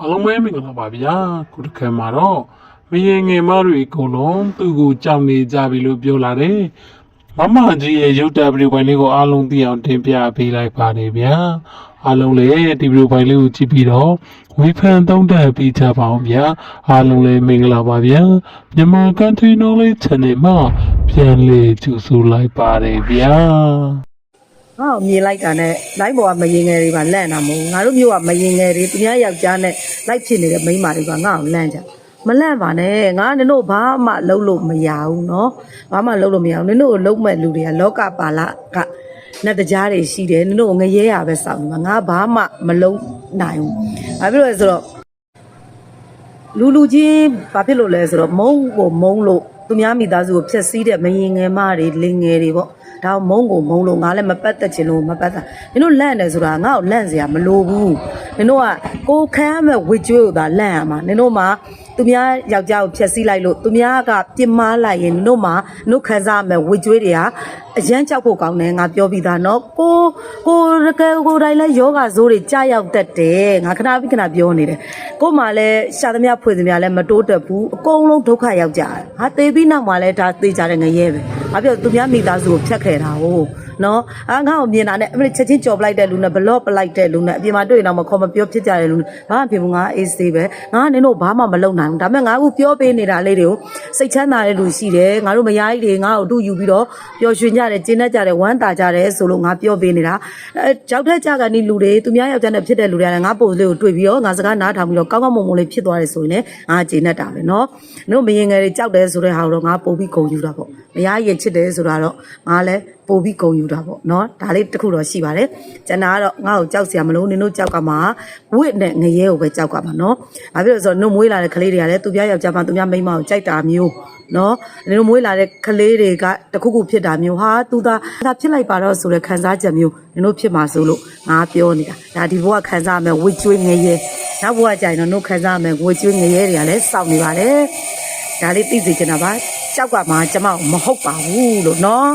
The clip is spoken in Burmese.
အားလုံးပဲမင်္ဂလာပါဗျာခုတစ်ခါမှာတော့မရေငယ်မတွေအကုန်လုံးသူ့ကိုကြောက်နေကြပြီလို့ပြောလာတယ်မမကြီးရဲ့ရုပ်တပ်ဗီဒီယိုပိုင်းလေးကိုအားလုံးသိအောင်တင်ပြပေးလိုက်ပါတယ်ဗျာအားလုံးလည်းဒီဗီဒီယိုပိုင်းလေးကိုကြည့်ပြီးတော့ဝေဖန်သုံးသပ်ပေးကြပါအောင်ဗျာအားလုံးလည်းမင်္ဂလာပါဗျာမြန်မာ Country Knowledge Channel မှာပြန်လည်ကြိုဆိုလိုက်ပါတယ်ဗျာ ငါ့ကိုမြင်လိုက်တာနဲ့လိုက်ပေါ်ကမရင်ငယ်တွေပါလန့်တာမဟုတ်ဘူးငါတို့မျိုးကမရင်ငယ်တွေသူများယောက်ျားနဲ့လိုက်ဖြစ်နေတဲ့မိန်းမတွေကငါ့ကိုလန့်ကြမလန့်ပါနဲ့ငါနင်တို့ဘာမှလုပ်လို့မရဘူးเนาะဘာမှလုပ်လို့မရဘူးနင်တို့ကိုလုံးမဲ့လူတွေကလောကပါလကနတ်တရားတွေရှိတယ်နင်တို့ကိုငရဲရပဲစောင့်နေမှာငါဘာမှမလုံးနိုင်ဘူးဘာဖြစ်လို့လဲဆိုတော့ လူလူချင်းဘာဖြစ်လို့လဲဆိုတော့မုံကိုမုံလို့ သူများမိသားစုကိုဖျက်ဆီးတဲ့မရင်ငယ်မတွေလင်ငယ်တွေပေါ့ဒါမုံကိုမုံလို့ငါလည်းမပတ်သက်ချင်လို့မပတ်သက်နင်တို့လန့်တယ်ဆိုတာငါ့ကိုလန့်စရာမလိုဘူးနင်တို့ကကိုခံရမဲ့ဝစ်ကြွေးကိုသာလန့်ရမှာနင်တို့မှာသူများယောက်ျားကိုဖျက်ဆီးလိုက်လို့သူများကပြစ်မှားလိုက်ရင်နင်တို့မှာနင်တို့ခံစားရမဲ့ဝစ်ကြွေးတွေက အရန်ကြောက်ဖို့ကောင်းတယ်ငါပြောပြီးသားနော်ကိုကိုရကယ်ကိုတိုင်းလဲယောဂဆိုးတွေကြာရောက်တတ်တယ်ငါခဏပြီးခဏပြောနေတယ်ကိုမှလည်းရှာသမျှဖွေသမျှလည်းမတိုးတက်ဘူးအကုန်လုံးဒုက္ခရောက်ကြတယ်ဟာသေပြီးနောက်မှလည်းဒါသေကြတဲ့ငရဲပဲ ဘာဖြစ်လို့သူများမိသားစုကိုဖျက်ခဲ့တာဟုတ်နော်အာငါ့ကိုမြင်တာနဲ့အမလေးချက်ချင်းကြော်ပလိုက်တဲ့လူနဲ့ဘလော့ပလိုက်တဲ့လူနဲ့အပြင်မှာတွေ့ရင်တော့မခေါ်မပြောဖြစ်ကြတဲ့လူဘာမှဖြစ်ဘူးငါအေးစေးပဲငါကနင်တို့ဘာမှမလုပ်နိုင်ဘူးဒါပေမဲ့ငါအခုပြောပေးနေတာလေးတွေကိုစိတ်ချမ်းသာတဲ့လူရှိတယ်ငါတို့မယားကြီးတွေငါ့ကိုအတူယူပြီးတော့ပျော်ရွှင်ကြတယ်ကျင်းတတ်ကြတယ်ဝမ်းသာကြတယ်ဆိုလို့ငါပြောပေးနေတာအဲကြောက်ထက်ကြကန်ဒီလူတွေသူများယောက်ျားနဲ့ဖြစ်တဲ့လူတွေကလည်းငါပုံလေးကိုတွေ့ပြီးတော့ငါစကားနားထောင်ပြီးတော့ကောင်းကောင်းမွန်မွန်လေးဖြစ်သွားတယ်ဆိုရင်လည်းငါကျင်းတတ်တာပဲနော်တို့မရင်ငယ်တွေကြောက်တယ်ဆိုတဲ့ဟာကိုတော့ငါပုံပြီးဂုံယူတာပေါ့မယားရင်ချစ်တယ်ဆိုတာတော့ငါလည်းပို့ပြီးဂုံယူတာပေါ့နော်ဒါလေးတစ်ခုတော့ရှိပါတယ်ကျန်တာကတော့ငါ့ကိုကြောက်စရာမလိုနင်တို့ကြောက်ကမှာဝစ်နဲ့ငရဲကိုပဲကြောက်ကမှာနော်ဘာဖြစ်လို့လဲဆိုတော့နှုတ်မွေးလာတဲ့ကလေးတွေကလည်းသူပြယောက်ျားမှသူများမိန်းမကိုကြိုက်တာမျိုးနော်နင်တို့မွေးလာတဲ့ကလေးတွေကတခုခုဖြစ်တာမျိုးဟာသူသာဒါဖြစ်လိုက်ပါတော့ဆိုတဲ့ခံစားချက်မျိုးနင်တို့ဖြစ်မှာဆိုလို့ငါပြောနေတာဒါဒီဘဝခံစားရမယ်ဝစ်ကျွေးငရဲနောက်ဘဝကျရင်တော့နှုတ်ခံစားရမယ်ဝစ်ကျွေးငရဲတွေကလည်းစောင့်နေပါတယ်ဒါလေးသိစေချင်တာပါ ကြောက်ကမှကျမမဟုတ်ပါဘူးလို့နော်